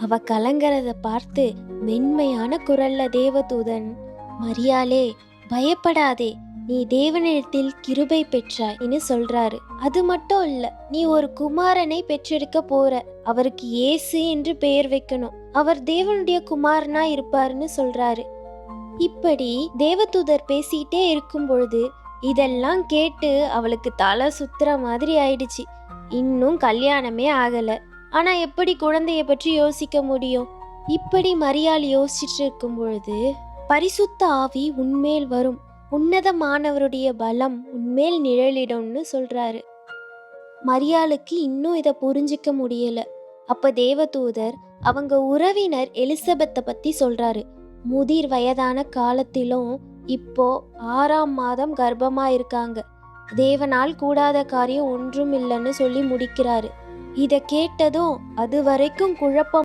அவ கலங்கறத பார்த்து மென்மையான குரல்ல தேவதூதன் மரியாளே பயப்படாதே. நீ தேவனிடத்தில் கிருபை பெற்றாய்ன்னு சொல்றாரு. அது மட்டும் இல்ல நீ ஒரு குமாரனை பெற்றெடுக்க போற. அவருக்கு இயேசு என்று பெயர் வைக்கணும். அவர் தேவனுடைய குமாரனா இருப்பாருன்னு சொல்றாரு. இப்படி தேவதூதர் பேசிட்டே இருக்கும் பொழுது இதெல்லாம் கேட்டு அவளுக்கு தலை சுத்துற மாதிரி ஆயிடுச்சு. இன்னும் கல்யாணமே ஆகலை. ஆனா எப்படி குழந்தைய பற்றி யோசிக்க முடியும்? இப்படி மரியாள் யோசிச்சுட்டு இருக்கும் பொழுது பரிசுத்த ஆவி உன்மேல் வரும். உன்னதமானவருடைய பலம் உன்மேல் நிழலிடும்னு சொல்றாரு. மரியாளுக்கு இன்னும் இதை புரிஞ்சிக்க முடியல. அப்ப தேவதூதர் அவங்க உறவினர் எலிசபெத்தை பத்தி சொல்றாரு. முதிர் வயதான காலத்திலும் இப்போ ஆறாம் மாதம் கர்ப்பமா இருக்காங்க தேவனால் கூடாத காரியம் ஒன்றும் இல்லைன்னு சொல்லி முடிக்கிறாரு. இதை கேட்டதும் அது வரைக்கும் குழப்பம்